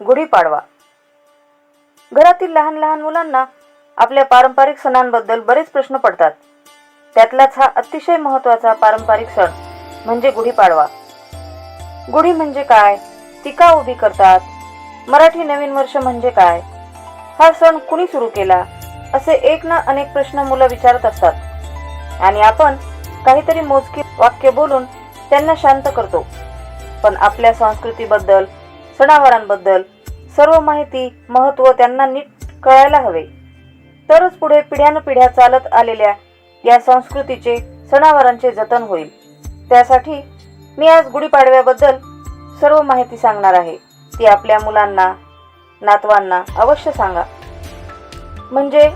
गुढीपाडवा घरातील लहान लहान मुलांना आपल्या पारंपरिक सणांबद्दल बरेच प्रश्न पडतात. त्यातलाच हा अतिशय महत्त्वाचा पारंपरिक सण म्हणजे गुढीपाडवा गुढी म्हणजे काय? ती का उभी करतात? मराठी नवीन वर्ष म्हणजे काय? हा सण कुणी सुरू केला? असे एक ना अनेक प्रश्न मुलं विचारत असतात. आणि आपण काहीतरी मोजकी वाक्य बोलून त्यांना शांत करतो. पण आपल्या संस्कृतीबद्दल सणावारांबद्दल सर्व माहिती महत्त्व त्यांना नीट कळायला हवे. तरच पुढे पिढ्यानपिढ्या चालत आलेल्या या संस्कृतीचे सणावारांचे जतन होईल. त्यासाठी मी आज गुढीपाडव्याबद्दल सर्व माहिती सांगणार आहे. ती आपल्या मुलांना नातवांना अवश्य सांगा. म्हणजे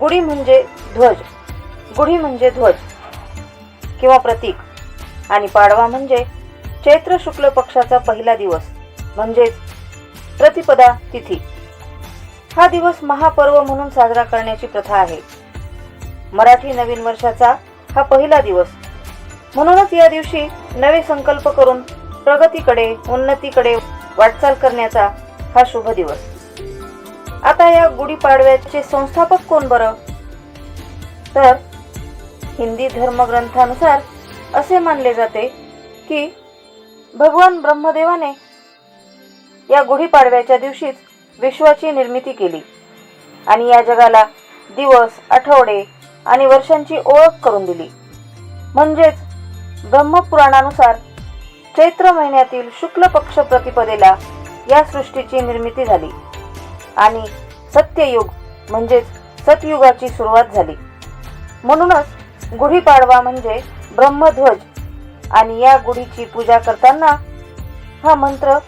गुढी म्हणजे ध्वज. गुढी म्हणजे ध्वज किंवा प्रतीक. आणि पाडवा म्हणजे चैत्र शुक्ल पक्षाचा पहिला दिवस. म्हणजेच प्रतिपदा तिथी. हा दिवस महापर्व म्हणून साजरा करण्याची प्रथा आहे. मराठी नवीन वर्षाचा हा पहिला दिवस. म्हणूनच या दिवशी नवे संकल्प करून प्रगतीकडे उन्नतीकडे वाटचाल करण्याचा हा शुभ दिवस. आता या गुढीपाडव्याचे संस्थापक कोण बरं? तर हिंदी धर्मग्रंथानुसार असे मानले जाते की भगवान ब्रह्मदेवाने या गुढीपाडव्याच्या दिवशीच विश्वाची निर्मिती केली. आणि या जगाला दिवस आठवडे आणि वर्षांची ओळख करून दिली. म्हणजेच ब्रह्मपुराणानुसार चैत्र महिन्यातील शुक्ल पक्ष प्रतिपदेला या सृष्टीची निर्मिती झाली. आणि सत्ययुग म्हणजेच सतयुगाची सुरुवात झाली. म्हणूनच गुढीपाडवा म्हणजे ब्रह्मध्वज. आणि या गुढीची पूजा करताना हा मंत्र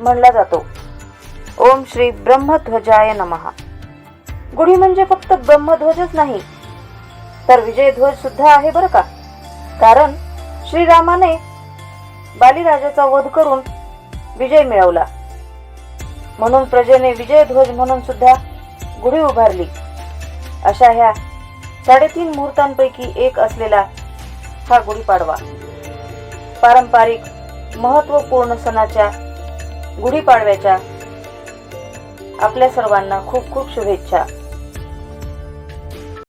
म्हणला जातो. ओम श्री ब्रह्मध्वजाय नमहा गुढी म्हणजे फक्त ब्रह्मध्वजच नाही. तर विजयध्वज सुद्धा आहे बरं का? कारण श्रीरामाने बालीराजाचा वध करून विजय मिळवला. म्हणून प्रजेने विजयध्वज म्हणून सुद्धा गुढी उभारली. अशा ह्या साडेतीन मुहूर्तांपैकी एक असलेला हा गुढीपाडवा. पारंपरिक महत्त्वपूर्ण सणाच्या गुढीपाडव्याच्या आपल्या सर्वांना खूप खूप शुभेच्छा.